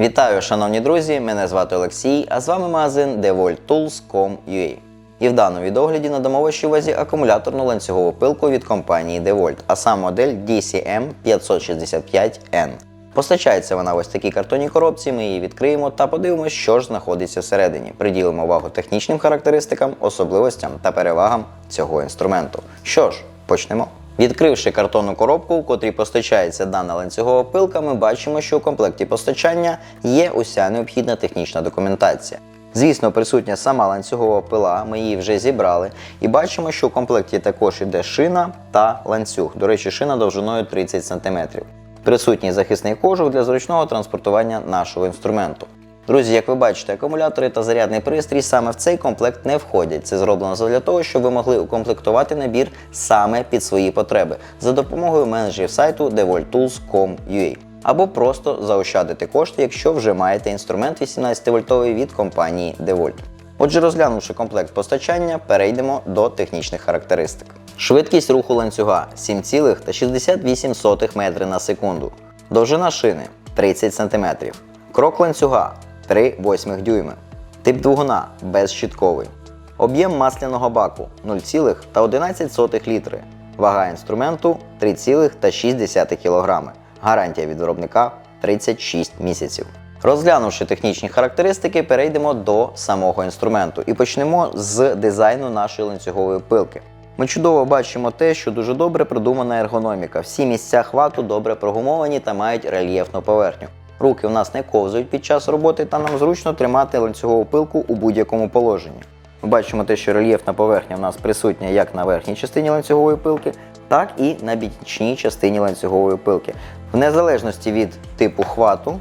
Вітаю, шановні друзі! Мене звати Олексій, а з вами магазин DeWalt.Tools.com.ua. І в даному відогляді надамо вашій увазі акумуляторну ланцюгову пилку від компанії DeWalt, а сам модель DCM 565N. Постачається вона в ось такій картонній коробці, ми її відкриємо та подивимося, що ж знаходиться всередині. Приділимо увагу технічним характеристикам, особливостям та перевагам цього інструменту. Що ж, почнемо. Відкривши картонну коробку, в котрій постачається дана ланцюгова пилка, ми бачимо, що у комплекті постачання є уся необхідна технічна документація. Звісно, присутня сама ланцюгова пила, ми її вже зібрали, і бачимо, що у комплекті також іде шина та ланцюг. До речі, шина довжиною 30 см. Присутній захисний кожух для зручного транспортування нашого інструменту. Друзі, як ви бачите, акумулятори та зарядний пристрій саме в цей комплект не входять. Це зроблено для того, щоб ви могли укомплектувати набір саме під свої потреби за допомогою менеджерів сайту devoltools.com.ua або просто заощадити кошти, якщо вже маєте інструмент 18-вольтовий від компанії DeWalt. Отже, розглянувши комплект постачання, перейдемо до технічних характеристик. Швидкість руху ланцюга 7,68 метри на секунду. Довжина шини 30 см. Крок ланцюга 3 восьмих дюйми. Тип двигуна безщітковий. Об'єм масляного баку 0,11 літри. Вага інструменту 3,6 кг. Гарантія від виробника 36 місяців. Розглянувши технічні характеристики, перейдемо до самого інструменту і почнемо з дизайну нашої ланцюгової пилки. Ми чудово бачимо те, що дуже добре продумана ергономіка. Всі місця хвату добре прогумовані та мають рельєфну поверхню. Руки у нас не ковзають під час роботи та нам зручно тримати ланцюгову пилку у будь-якому положенні. Ми бачимо те, що рельєфна поверхня у нас присутня як на верхній частині ланцюгової пилки, так і на бічній частині ланцюгової пилки. В незалежності від типу хвату,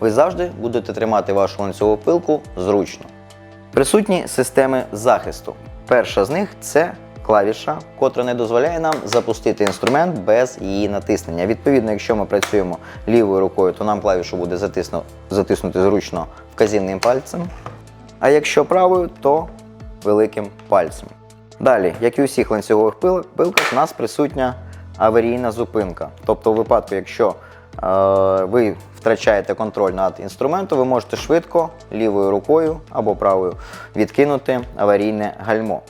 ви завжди будете тримати вашу ланцюгову пилку зручно. Присутні системи захисту. Перша з них це клавіша, котра не дозволяє нам запустити інструмент без її натиснення. Відповідно, якщо ми працюємо лівою рукою, то нам клавішу буде затисно, затиснути зручно вказівним пальцем. А якщо правою, то великим пальцем. Далі, як і у всіх ланцюгових пилках, у нас присутня аварійна зупинка. Тобто, у випадку, якщо е, ви втрачаєте контроль над інструментом, ви можете швидко лівою рукою або правою відкинути аварійне гальмо.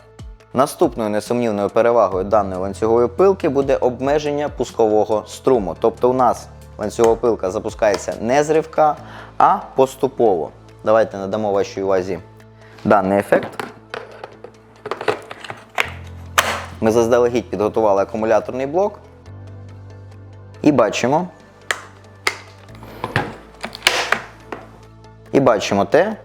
Наступною несумнівною перевагою даної ланцюгової пилки буде обмеження пускового струму. Тобто у нас ланцюгова пилка запускається не з ривка, а поступово. Давайте надамо вашій увазі даний ефект. Ми заздалегідь підготували акумуляторний блок і бачимо. І бачимо те,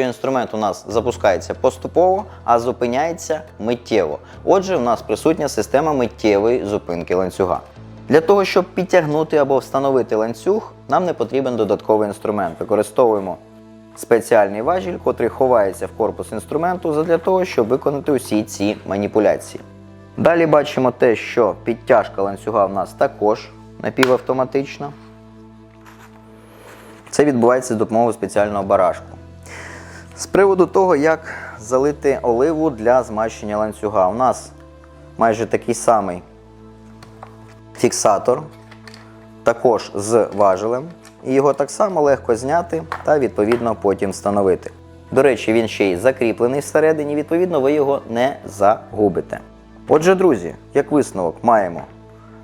що інструмент у нас запускається поступово, а зупиняється миттєво. Отже, у нас присутня система миттєвої зупинки ланцюга. Для того, щоб підтягнути або встановити ланцюг, нам не потрібен додатковий інструмент. Використовуємо спеціальний важіль, котрий ховається в корпус інструменту для того, щоб виконати усі ці маніпуляції. Далі бачимо те, що підтяжка ланцюга в нас також напівавтоматична. Це відбувається з допомогою спеціального барашку. З приводу того, як залити оливу для змащення ланцюга, у нас майже такий самий фіксатор, також з важелем, і його так само легко зняти та відповідно потім встановити. До речі, він ще й закріплений всередині, відповідно, ви його не загубите. Отже, друзі, як висновок, маємо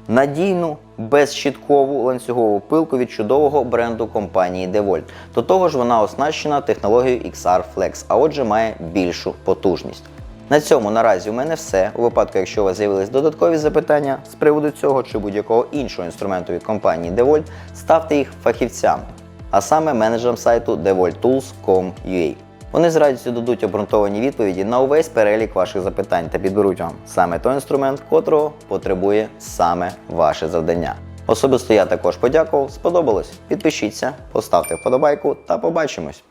надійну, безщіткову ланцюгову пилку від чудового бренду компанії DeWalt. До того ж, вона оснащена технологією XR Flex, а отже, має більшу потужність. На цьому наразі у мене все. У випадку, якщо у вас з'явились додаткові запитання з приводу цього чи будь-якого іншого інструменту від компанії DeWalt, ставте їх фахівцям, а саме менеджерам сайту devoltools.com.ua. Вони з радістю дадуть обґрунтовані відповіді на увесь перелік ваших запитань та підберуть вам саме той інструмент, котрого потребує саме ваше завдання. Особисто я також подякував, сподобалось. Підпишіться, поставте вподобайку та побачимось.